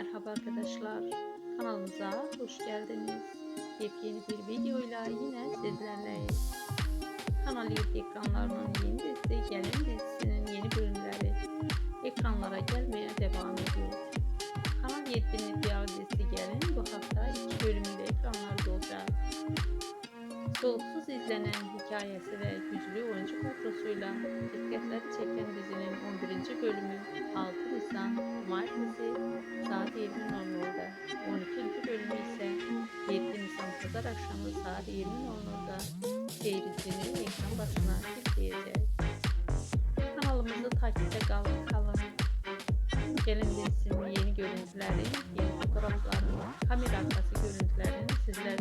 Merhaba arkadaşlar. Kanalımıza hoş geldiniz. Yepyeni bir videoyla yine sizlerleyiz. Kanal YouTube ekranlarının yeni dizisi Gelin dizisinin yeni bölümleri ekranlara gelmeye devam ediyor. Kanal 7'nin diğer dizisi Gelin bu hafta iki bölümüyle ekranlarda olacak. Soluksuz izlenen hikayesi ve güçlü oyuncu kadrosuyla dikkatler çeken dizinin 11. bölümü 20.00'da 12. bölümü ise 7 Nisan Pazar akşamı saat 20.00'da seyircinin ekran başına kitleyecek. Kanalımızı takipte kalın. kalın. Gelin dizisinin yeni görüntüleri, yeni fotoğraflarını, kamera arkası görüntülerini sizler